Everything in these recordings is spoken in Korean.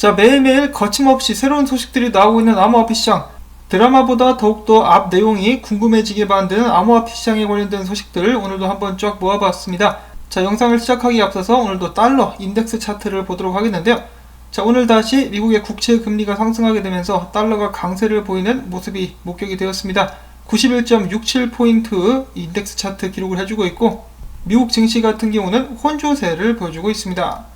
자, 매일매일 거침없이 새로운 소식들이 나오고 있는 암호화폐 시장. 드라마보다 더욱더 앞 내용이 궁금해지게 만드는 암호화폐 시장에 관련된 소식들을 오늘도 한번 쫙 모아봤습니다. 자, 영상을 시작하기에 앞서서 오늘도 달러 인덱스 차트를 보도록 하겠는데요. 자, 오늘 다시 미국의 국채 금리가 상승하게 되면서 달러가 강세를 보이는 모습이 목격이 되었습니다. 91.67포인트 인덱스 차트 기록을 해주고 있고, 미국 증시 같은 경우는 혼조세를 보여주고 있습니다.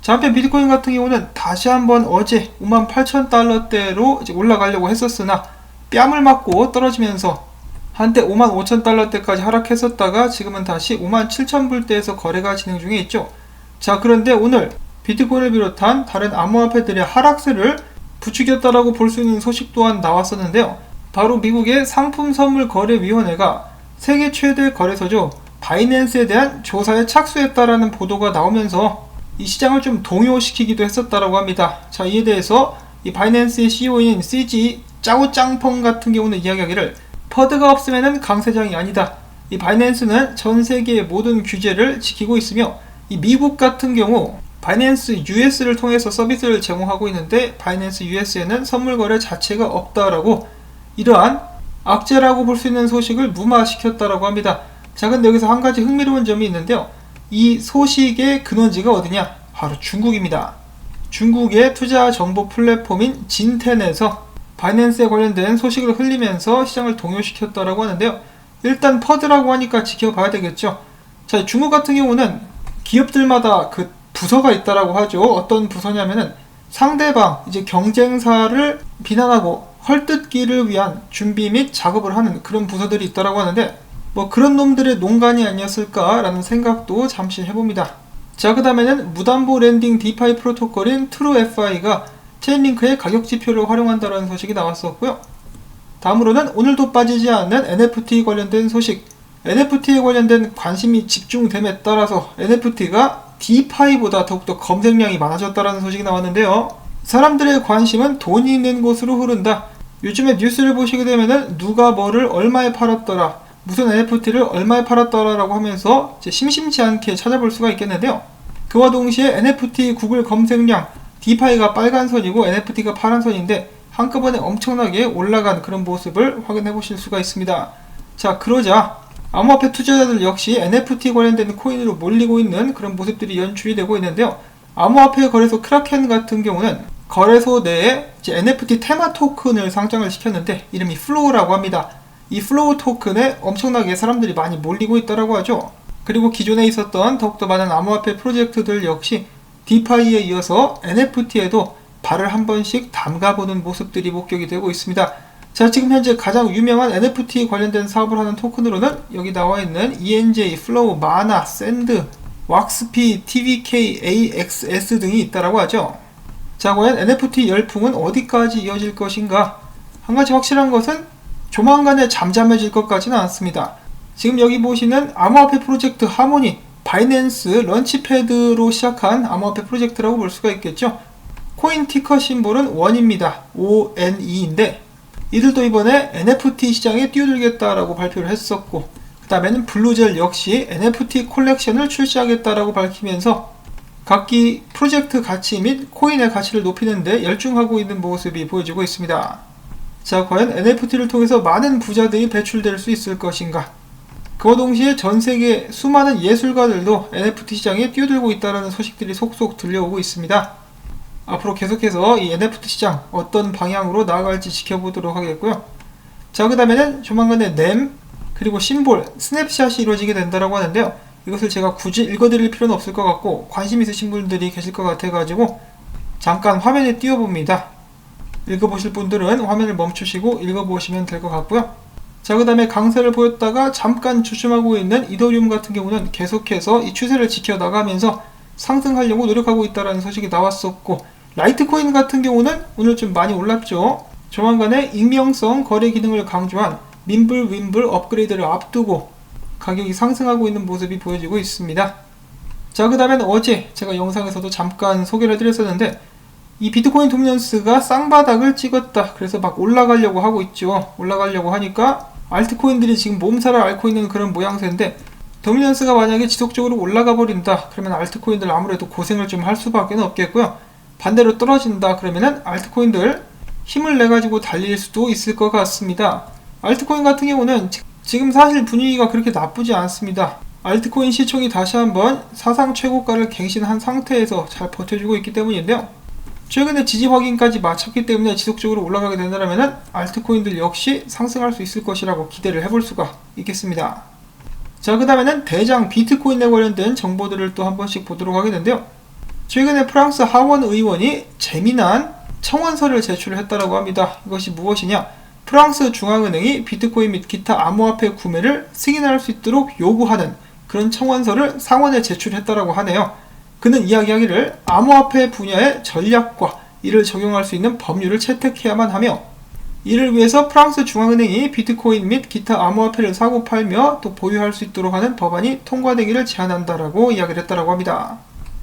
자, 한편 비트코인 같은 경우는 다시 한번 어제 58,000달러대로 올라가려고 했었으나 뺨을 맞고 떨어지면서 한때 55,000달러대까지 하락했었다가 지금은 다시 57,000불대에서 거래가 진행 중에 있죠. 자, 그런데 오늘 비트코인을 비롯한 다른 암호화폐들의 하락세를 부추겼다라고 볼 수 있는 소식 또한 나왔었는데요. 바로 미국의 상품선물거래위원회가 세계 최대 거래소죠. 바이낸스에 대한 조사에 착수했다라는 보도가 나오면서 이 시장을 좀 동요시키기도 했었다라고 합니다. 자, 이에 대해서 이 바이낸스의 CEO인 CG 짜오짱펑 같은 경우는 이야기하기를 퍼드가 없으면 강세장이 아니다. 이 바이낸스는 전 세계의 모든 규제를 지키고 있으며 이 미국 같은 경우 바이낸스 US를 통해서 서비스를 제공하고 있는데 바이낸스 US에는 선물 거래 자체가 없다라고 이러한 악재라고 볼 수 있는 소식을 무마시켰다라고 합니다. 자, 근데 여기서 한 가지 흥미로운 점이 있는데요. 이 소식의 근원지가 어디냐? 바로 중국입니다. 중국의 투자 정보 플랫폼인 진텐에서 바이낸스에 관련된 소식을 흘리면서 시장을 동요시켰다라고 하는데요. 일단 퍼드라고 하니까 지켜봐야 되겠죠. 자, 중국 같은 경우는 기업들마다 그 부서가 있다라고 하죠. 어떤 부서냐면은 상대방 이제 경쟁사를 비난하고 헐뜯기를 위한 준비 및 작업을 하는 그런 부서들이 있다라고 하는데 뭐 그런 놈들의 농간이 아니었을까라는 생각도 잠시 해봅니다. 자, 그 다음에는 무담보 랜딩 디파이 프로토콜인 TrueFI가 체인링크의 가격 지표를 활용한다는 소식이 나왔었고요. 다음으로는 오늘도 빠지지 않는 NFT 관련된 소식. NFT에 관련된 관심이 집중됨에 따라서 NFT가 디파이보다 더욱더 검색량이 많아졌다는 소식이 나왔는데요. 사람들의 관심은 돈이 있는 곳으로 흐른다. 요즘에 뉴스를 보시게 되면은 누가 뭐를 얼마에 팔았더라. 무슨 NFT를 얼마에 팔았더라라고 하면서 심심치 않게 찾아볼 수가 있겠는데요. 그와 동시에 NFT 구글 검색량 디파이가 빨간 선이고 NFT가 파란 선인데 한꺼번에 엄청나게 올라간 그런 모습을 확인해 보실 수가 있습니다. 자, 그러자 암호화폐 투자자들 역시 NFT 관련된 코인으로 몰리고 있는 그런 모습들이 연출이 되고 있는데요. 암호화폐 거래소 크라켄 같은 경우는 거래소 내에 NFT 테마 토큰을 상장을 시켰는데 이름이 플로우라고 합니다. 이 플로우 토큰에 엄청나게 사람들이 많이 몰리고 있다고 하죠. 그리고 기존에 있었던 더욱더 많은 암호화폐 프로젝트들 역시 디파이에 이어서 NFT에도 발을 한 번씩 담가보는 모습들이 목격이 되고 있습니다. 자, 지금 현재 가장 유명한 NFT 관련된 사업을 하는 토큰으로는 여기 나와 있는 ENJ, 플로우, 마나, 샌드, 왁스피, TVK, AXS 등이 있다라고 하죠. 자, 과연 NFT 열풍은 어디까지 이어질 것인가? 한 가지 확실한 것은 조만간에 잠잠해질 것 같지는 않습니다. 지금 여기 보시는 암호화폐 프로젝트 하모니 바이낸스 런치패드로 시작한 암호화폐 프로젝트라고 볼 수가 있겠죠. 코인 티커 심볼은 원입니다. ONE인데 이들도 이번에 NFT 시장에 뛰어들겠다라고 발표를 했었고 그 다음에는 블루젤 역시 NFT 콜렉션을 출시하겠다라고 밝히면서 각기 프로젝트 가치 및 코인의 가치를 높이는 데 열중하고 있는 모습이 보여지고 있습니다. 자, 과연 NFT를 통해서 많은 부자들이 배출될 수 있을 것인가? 그와 동시에 전 세계 수많은 예술가들도 NFT 시장에 뛰어들고 있다는 소식들이 속속 들려오고 있습니다. 앞으로 계속해서 이 NFT 시장 어떤 방향으로 나아갈지 지켜보도록 하겠고요. 자, 그 다음에는 조만간에 램, 그리고 심볼, 스냅샷이 이루어지게 된다고 하는데요. 이것을 제가 굳이 읽어드릴 필요는 없을 것 같고 관심 있으신 분들이 계실 것 같아가지고 잠깐 화면에 띄워봅니다. 읽어보실 분들은 화면을 멈추시고 읽어보시면 될 것 같고요. 자, 그 다음에 강세를 보였다가 잠깐 주춤하고 있는 이더리움 같은 경우는 계속해서 이 추세를 지켜나가면서 상승하려고 노력하고 있다는 소식이 나왔었고, 라이트코인 같은 경우는 오늘 좀 많이 올랐죠. 조만간에 익명성 거래 기능을 강조한 민불 윈불 업그레이드를 앞두고 가격이 상승하고 있는 모습이 보여지고 있습니다. 자, 그 다음엔 어제 제가 영상에서도 잠깐 소개를 해드렸었는데, 이 비트코인 도미넌스가 쌍바닥을 찍었다. 그래서 막 올라가려고 하고 있죠. 올라가려고 하니까 알트코인들이 지금 몸살을 앓고 있는 그런 모양새인데 도미넌스가 만약에 지속적으로 올라가 버린다. 그러면 알트코인들 아무래도 고생을 좀 할 수밖에 없겠고요. 반대로 떨어진다 그러면은 알트코인들 힘을 내 가지고 달릴 수도 있을 것 같습니다. 알트코인 같은 경우는 지- 지금 사실 분위기가 그렇게 나쁘지 않습니다. 알트코인 시총이 다시 한번 사상 최고가를 갱신한 상태에서 잘 버텨주고 있기 때문인데요. 최근에 지지 확인까지 마쳤기 때문에 지속적으로 올라가게 된다면 알트코인들 역시 상승할 수 있을 것이라고 기대를 해볼 수가 있겠습니다. 자, 그 다음에는 대장 비트코인에 관련된 정보들을 또 한 번씩 보도록 하겠는데요. 최근에 프랑스 하원 의원이 재미난 청원서를 제출했다고 합니다. 이것이 무엇이냐? 프랑스 중앙은행이 비트코인 및 기타 암호화폐 구매를 승인할 수 있도록 요구하는 그런 청원서를 상원에 제출했다고 하네요. 그는 이야기하기를 암호화폐 분야의 전략과 이를 적용할 수 있는 법률을 채택해야만 하며 이를 위해서 프랑스 중앙은행이 비트코인 및 기타 암호화폐를 사고 팔며 또 보유할 수 있도록 하는 법안이 통과되기를 제안한다라고 이야기를 했다고 합니다.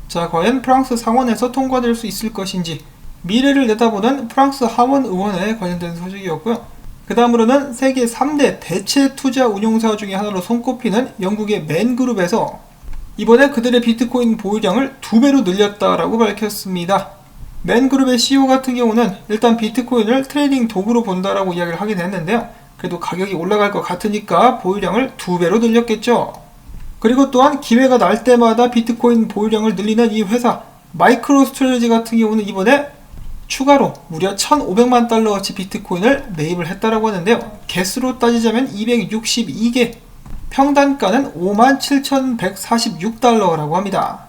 자, 과연 프랑스 상원에서 통과될 수 있을 것인지 미래를 내다보는 프랑스 하원 의원에 관련된 소식이었고요. 그 다음으로는 세계 3대 대체 투자 운용사 중에 하나로 손꼽히는 영국의 맨그룹에서 이번에 그들의 비트코인 보유량을 두 배로 늘렸다라고 밝혔습니다. 맨그룹의 CEO 같은 경우는 일단 비트코인을 트레이딩 도구로 본다라고 이야기를 하긴 했는데요. 그래도 가격이 올라갈 것 같으니까 보유량을 두 배로 늘렸겠죠. 그리고 또한 기회가 날 때마다 비트코인 보유량을 늘리는 이 회사 마이크로 스트레지 같은 경우는 이번에 추가로 무려 1,500만 달러어치 비트코인을 매입을 했다라고 하는데요. 개수로 따지자면 262개, 평단가는 57,146달러라고 합니다.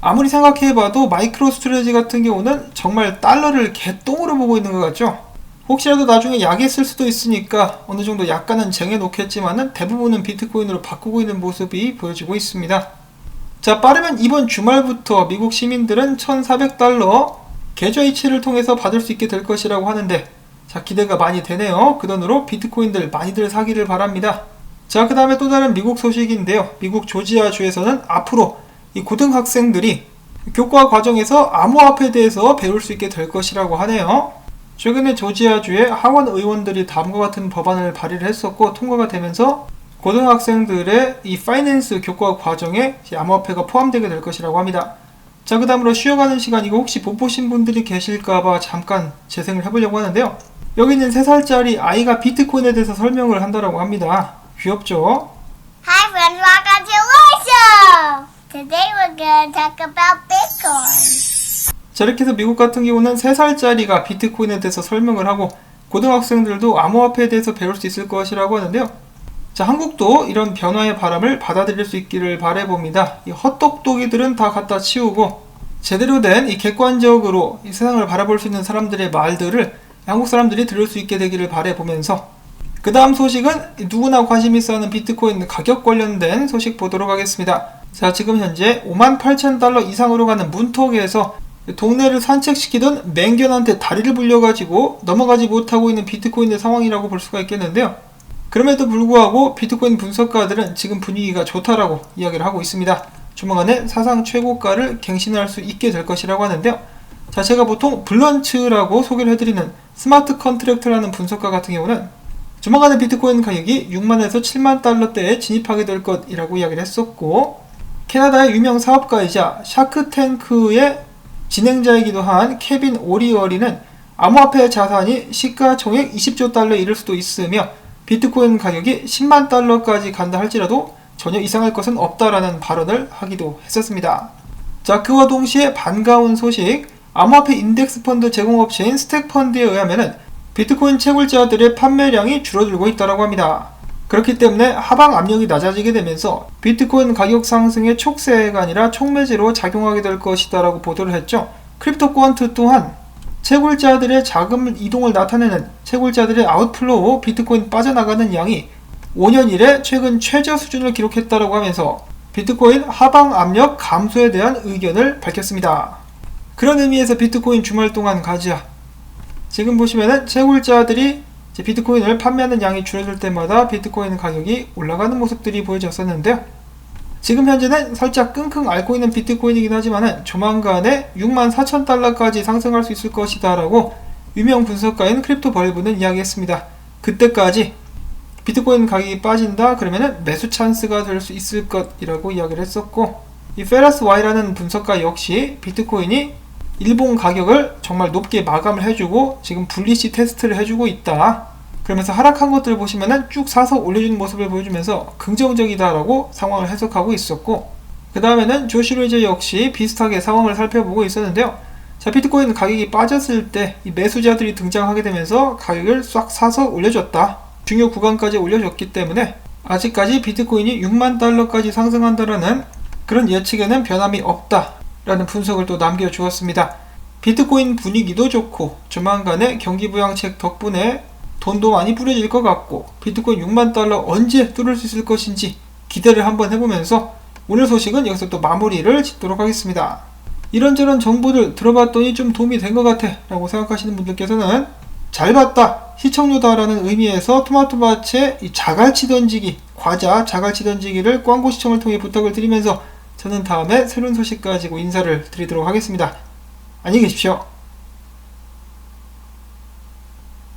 아무리 생각해봐도 마이크로 스트레지 같은 경우는 정말 달러를 개똥으로 보고 있는 것 같죠? 혹시라도 나중에 약에 쓸 수도 있으니까 어느 정도 약간은 쟁여놓겠지만은 대부분은 비트코인으로 바꾸고 있는 모습이 보여지고 있습니다. 자, 빠르면 이번 주말부터 미국 시민들은 1,400달러 계좌 이체를 통해서 받을 수 있게 될 것이라고 하는데 자, 기대가 많이 되네요. 그 돈으로 비트코인들 많이들 사기를 바랍니다. 자, 그 다음에 또 다른 미국 소식인데요. 미국 조지아주에서는 앞으로 이 고등학생들이 교과 과정에서 암호화폐에 대해서 배울 수 있게 될 것이라고 하네요. 최근에 조지아주의 하원 의원들이 다음과 같은 법안을 발의를 했었고 통과가 되면서 고등학생들의 이 파이낸스 교과 과정에 이 암호화폐가 포함되게 될 것이라고 합니다. 자, 그 다음으로 쉬어가는 시간 이거 혹시 못 보신 분들이 계실까봐 잠깐 재생을 해보려고 하는데요. 여기 있는 3살짜리 아이가 비트코인에 대해서 설명을 한다라고 합니다. 귀엽죠? Hi friends, welcome to our show! Today we're gonna talk about Bitcoin. 자, 이렇게 해서 미국 같은 경우는 3살짜리가 비트코인에 대해서 설명을 하고 고등학생들도 암호화폐에 대해서 배울 수 있을 것이라고 하는데요. 자, 한국도 이런 변화의 바람을 받아들일 수 있기를 바래봅니다. 이 헛똑똑이들은 다 갖다 치우고 제대로 된 이 객관적으로 이 세상을 바라볼 수 있는 사람들의 말들을 한국 사람들이 들을 수 있게 되기를 바래보면서 그 다음 소식은 누구나 관심 있어 하는 비트코인 가격 관련된 소식 보도록 하겠습니다. 자, 지금 현재 58,000달러 이상으로 가는 문턱에서 동네를 산책시키던 맹견한테 다리를 불려가지고 넘어가지 못하고 있는 비트코인의 상황이라고 볼 수가 있겠는데요. 그럼에도 불구하고 비트코인 분석가들은 지금 분위기가 좋다라고 이야기를 하고 있습니다. 조만간에 사상 최고가를 갱신할 수 있게 될 것이라고 하는데요. 자, 제가 보통 블런츠라고 소개를 해드리는 스마트 컨트랙트라는 분석가 같은 경우는 조만간에 비트코인 가격이 6만에서 7만 달러대에 진입하게 될 것이라고 이야기를 했었고 캐나다의 유명 사업가이자 샤크탱크의 진행자이기도 한 케빈 오리어리는 암호화폐 자산이 시가총액 20조 달러에 이를 수도 있으며 비트코인 가격이 10만 달러까지 간다 할지라도 전혀 이상할 것은 없다라는 발언을 하기도 했었습니다. 자, 그와 동시에 반가운 소식, 암호화폐 인덱스 펀드 제공업체인 스택펀드에 의하면은 비트코인 채굴자들의 판매량이 줄어들고 있다고 합니다. 그렇기 때문에 하방 압력이 낮아지게 되면서 비트코인 가격 상승의 촉세가 아니라 촉매제로 작용하게 될 것이다라고 보도를 했죠. 크립토 퀀트 또한 채굴자들의 자금 이동을 나타내는 채굴자들의 아웃플로우 비트코인 빠져나가는 양이 5년 이래 최근 최저 수준을 기록했다고 하면서 비트코인 하방 압력 감소에 대한 의견을 밝혔습니다. 그런 의미에서 비트코인 주말 동안 가지야. 지금 보시면은 채굴자들이 비트코인을 판매하는 양이 줄어들 때마다 비트코인 가격이 올라가는 모습들이 보여졌었는데요. 지금 현재는 살짝 끙끙 앓고 있는 비트코인이긴 하지만은 조만간에 6만 4천 달러까지 상승할 수 있을 것이다라고 유명 분석가인 크립토 벌브는 이야기했습니다. 그때까지 비트코인 가격이 빠진다 그러면은 매수 찬스가 될 수 있을 것이라고 이야기를 했었고 이 페라스 와이라는 분석가 역시 비트코인이 일본 가격을 정말 높게 마감을 해주고 지금 분리시 테스트를 해주고 있다. 그러면서 하락한 것들 보시면은 쭉 사서 올려주는 모습을 보여주면서 긍정적이다라고 상황을 해석하고 있었고 그 다음에는 조시로이저 역시 비슷하게 상황을 살펴보고 있었는데요. 자 비트코인 가격이 빠졌을 때 이 매수자들이 등장하게 되면서 가격을 싹 사서 올려줬다. 중요 구간까지 올려줬기 때문에 아직까지 비트코인이 6만 달러까지 상승한다라는 그런 예측에는 변함이 없다 라는 분석을 또 남겨주었습니다. 비트코인 분위기도 좋고 조만간에 경기 부양책 덕분에 돈도 많이 뿌려질 것 같고 비트코인 6만 달러 언제 뚫을 수 있을 것인지 기대를 한번 해보면서 오늘 소식은 여기서 또 마무리를 짓도록 하겠습니다. 이런저런 정보들 들어봤더니 좀 도움이 된 것 같아 라고 생각하시는 분들께서는 잘 봤다 시청료다 라는 의미에서 토마토밭의 이 자갈치 던지기 과자 자갈치 던지기를 광고 시청을 통해 부탁을 드리면서 저는 다음에 새로운 소식 가지고 인사를 드리도록 하겠습니다. 안녕히 계십시오.